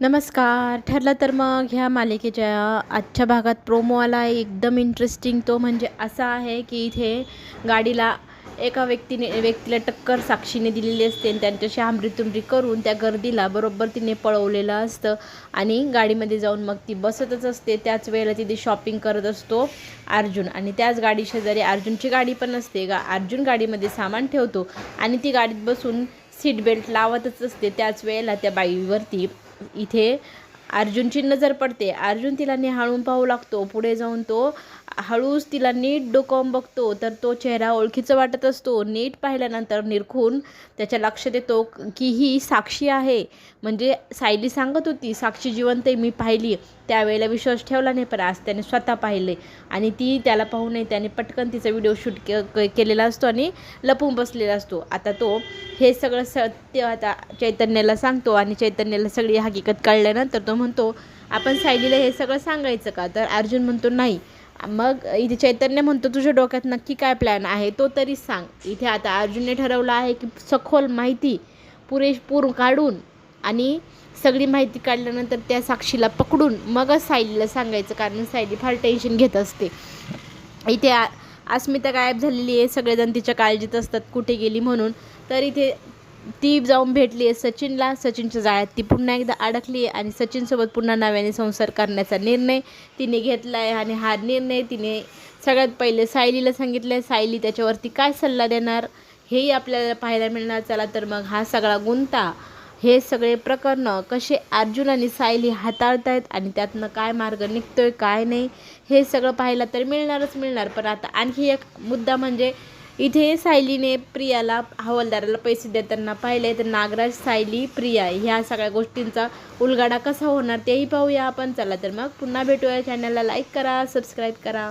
नमस्कार. ठरलं तर मग ह्या मालिकेच्या आजच्या भागात प्रोमो आला आहे. एकदम इंटरेस्टिंग तो म्हणजे असा आहे की इथे गाडीला एका व्यक्तीने व्यक्तीला टक्कर साक्षीने दिलेली असते आणि त्यांच्याशी आमरीतुमरी करून त्या गर्दीला बरोबर तिने पळवलेलं असतं आणि गाडीमध्ये जाऊन मग ती बसतच असते. त्याच वेळेला तिथे शॉपिंग करत असतो अर्जुन आणि त्याच गाडी शेजारी अर्जुनची गाडी पण असते गा अर्जुन गाडीमध्ये सामान ठेवतो आणि ती गाडीत बसून सीट बेल्ट लावतच असते. त्याच वेळेला त्या बाईवरती इथे अर्जुनची नजर पडते अर्जुन तिला निहाळून पाहू लागतो. पुढे जाऊन तो हळूच तिला नीट डोकावून बघतो. तर तो चेहरा ओळखीचा वाटत असतो. नीट पाहिल्यानंतर निरखून त्याच्या लक्षात येतो की ही साक्षी आहे. म्हणजे सायली सांगत होती साक्षी जिवंत आहे मी पाहिली. त्यावेळेला विश्वास ठेवला नाही पण आज त्याने स्वतः पाहिले. आणि ती त्याला पाहू नये त्याने पटकन तिचा व्हिडिओ शूट के के- केलेला असतो आणि लपून बसलेला असतो. आता तो हे सगळं सत्य आता चैतन्याला सांगतो आणि चैतन्याला सगळी हकीकत कळल्यानंतर तो म्हणतो आपण सायलीला हे सगळं सांगायचं का? तर अर्जुन म्हणतो नाही. मग इथे चैतन्य म्हणतो तुझ्या डोक्यात नक्की काय प्लॅन आहे तो तरी सांग. इथे आता अर्जुनने ठरवलं आहे की सखोल माहिती पुरेपूर काढून आणि सगळी माहिती काढल्यानंतर त्या साक्षीला पकडून मगच सायलीला सांगायचं कारण सायली फार टेन्शन घेत असते. इथे अस्मिता गायब झालेली आहे सगळेजण तिच्या काळजीत असतात कुठे गेली म्हणून. तर इथे ती जाऊन भेटली आहे सचिनला. सचिनच्या जाळ्यात ती पुन्हा एकदा अडकली आहे आणि सचिनसोबत पुन्हा नव्याने संसार करण्याचा निर्णय तिने घेतला आहे आणि हा निर्णय तिने सगळ्यात पहिले सायलीला सांगितलं आहे सायली त्याच्यावरती काय सल्ला देणार? हेही आपल्याला पाहायला मिळणार. चला तर मग हा सगळा गुंता हे सगळे प्रकरणं कसे अर्जुन आणि सायली हाताळतायत आणि त्यातनं काय मार्ग निघतोय काय नाही हे सगळं पाहायला तर मिळणारच मिळणार. पण आता आणखी एक मुद्दा म्हणजे इथे सायलीने प्रियाला हवालदाराला पैसे देताना पाहिले तर नागराज सायली प्रिया ह्या सगळ्या गोष्टींचा उलगाडा कसा होणार तेही पाहूया आपण. चला तर मग पुन्हा भेटूया. चॅनलला लाईक करा सबस्क्राईब करा.